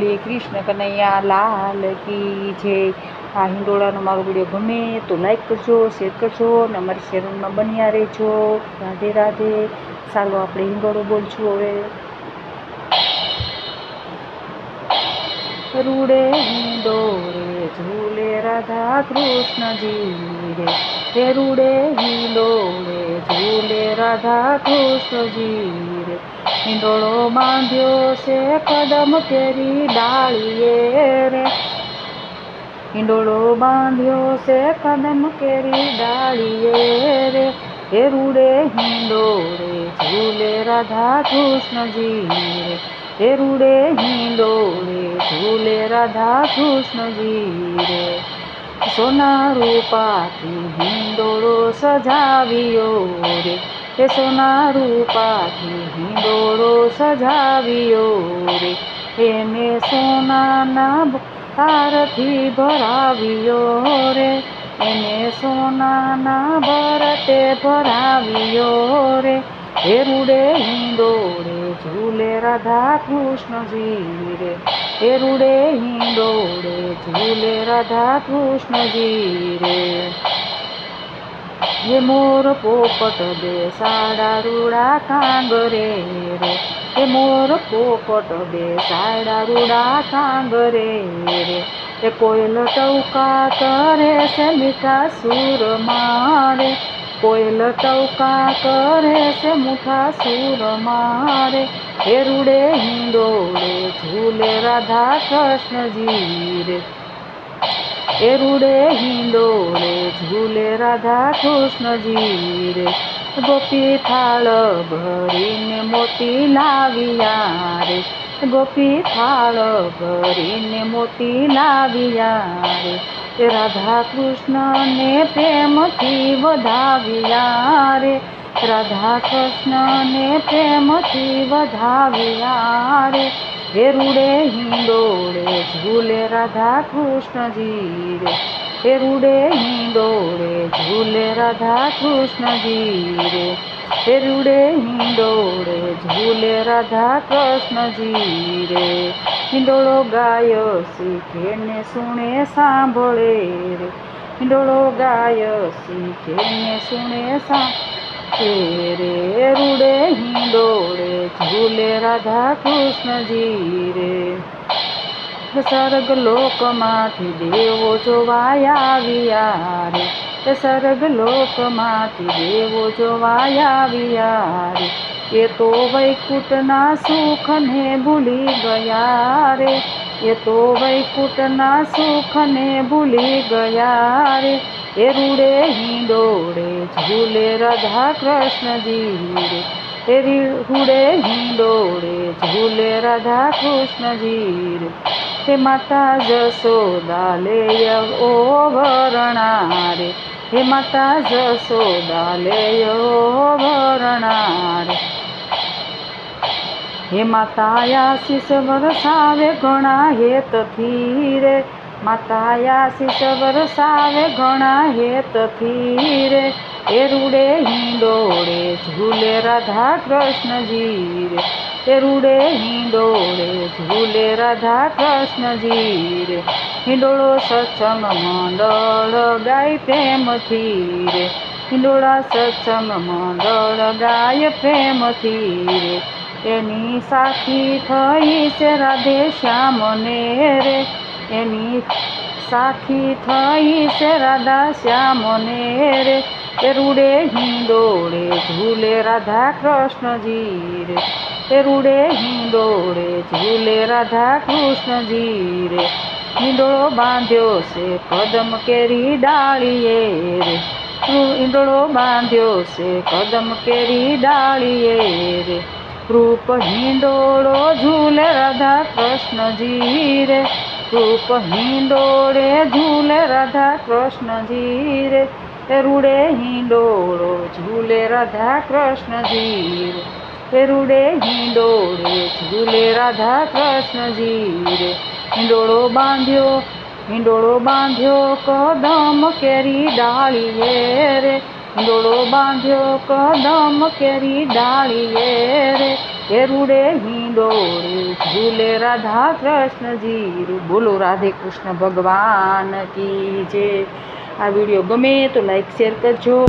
બોલીએ કૃષ્ણ કનૈયા લાલ કી જે આ હિંડોળાનો મારો વીડિયો ગમે તો લાઈક કરજો શેર કરજો અને અમારી ચેનલમાં બન્યા રહેજો. રાધે રાધે. ચાલો આપણે હિંડોળો બોલશું હવે. રૂડે હિંડોળે ઝૂલે રાધા કૃષ્ણજી રે હે રૂડે હિંડોળે ઝૂલે રાધા કૃષ્ણજી રે હિંડોળો બાંધ્યો છે કદમ કેરી ડાળીએ રે હિંડોળો બાંધ્યો છે કદમ કેરી ડાળીએ રે હે રૂડે હિંડોળે ઝૂલે રાધા કૃષ્ણજી રે રૂડે હિંડોળે ઝૂલે રાધા કૃષ્ણજી રે. સોના રૂપાથી હિંડોળો સજાવ્યો રે. હે સોના રૂપાથી હિંડોળો સજાવ્યો રે. એને સોનાના હારથી ભરાવ્યો રે. એને સોનાના ભરતે ભરાવ્યો રે. હે રૂડે હિંડોળે, ઝૂલે રાધા કૃષ્ણજી રે. હે રૂડે હિંડોળે, ઝૂલે રાધા કૃષ્ણજી રે. હે મોર પોપટ બે સાડા રૂડા કાંગરે રે હે મોર પોપટ બે સાડા રૂડા કાંગરે રે એ કોયલ ટૌકા કરે છે મીઠા સુર મારે કોયલ ટૌકા કરે છે મુઠા સુર મારે? એ રૂડે હિંડોળે, ઝૂલે, રાધા કૃષ્ણજી રે એ રૂડે હિંડોળે, ઝૂલે, રાધા કૃષ્ણજી રે ગોપી થાળ ભરીને મોતી લાવ્યા રે ગોપી થાળ ભરીને મોતી લાવ્યા રે એ રાધા કૃષ્ણને પ્રેમથી વધાવ્યા રે. રાધા કૃષ્ણને પ્રેમથી વધાવ્યા રે. હે રૂડે હિંડોળે ઝૂલે રાધા કૃષ્ણજી રે. હે રૂડે હિંડોળે ઝૂલે રાધા કૃષ્ણજી રે. હે રૂડે હિંડોળે, ઝૂલે રાધા કૃષ્ણજી રે હિંડોળો ગાયો શીખે ને સુણે સાંભળે રે. હિંડોળો ગાયો શીખે ને સુણે સાંભળે રે. રૂડે હિંડોળે, ઝૂલે રાધા કૃષ્ણજી રે સર્ગ લોકમાંથી દેવો જોવાયા આવ્યા રે. એ સર્ગ લોકમાંથી દેવો જોવાયા વિયારે એ તો વૈકુટના સુખને ભૂલી ગયા રે એ તો વૈકુટના સુખને ભૂલી ગયા રે એ રૂડે હિંડોળે, ઝૂલે રાધા કૃષ્ણજી રે એ રૂડે હિંડોળે, ઝૂલે રાધા કૃષ્ણજી રે તે માતા જસોદા લે ઓ વરણા રે હે માતા જસોદા લેયો ઓ વરણા રે હે માતા આશીષ વરસાવે ઘણા હેતથી રે. માતા આશીષ વરસાવે ઘણા હેતથી રે. એ રૂડે હિંડોળે ઝૂલે રાધા કૃષ્ણજી રે. એ રૂડે હિંડોળે ઝૂલે રાધા કૃષ્ણજી રે. હિંડોળો સત્સંગ મંડળ ગાય પ્રેમથી રે. હિંડોળા સત્સંગ મંડળ ગાય પ્રેમથી રે. એની સાખી થઈ છે રાધે શ્યામને રે. એની સાખી થઈ છે રાધા શ્યામને રે. એ રૂડે હિંડોળે ઝૂલે રાધા કૃષ્ણજી રે. એ રૂડે હિંડોળે ઝૂલે રાધા કૃષ્ણજી રે. હિંડોળો બાંધ્યો છે, કદમ કેરી ડાળીએ રે. ઈંડોળો બાંધ્યો છે, કદમ કેરી ડાળીએ રે. રૂપ હિંડોળો ઝૂલે રાધા કૃષ્ણજી રે. રૂપ હિંડોળે ઝૂલે રાધા કૃષ્ણજી રે રૂડે હિંડોળો ઝૂલે રાધા કૃષ્ણજી રે રૂડે હિંડોળે ઝૂલે રાધા કૃષ્ણજી રે. હિંડોળો બાંધ્યો હિંડોળો બાંધ્યો, કદમ કેરી ડાળીએ રે. હિંડોળો બાંધ્યો, કદમ કેરી ડાળીએ રે. એ રૂડે હિંડોળે ઝૂલે રાધા કૃષ્ણજી બોલો રાધે કૃષ્ણ ભગવાન કી જે આ વીડિયો ગમે તો લાઈક, શેર કરજો.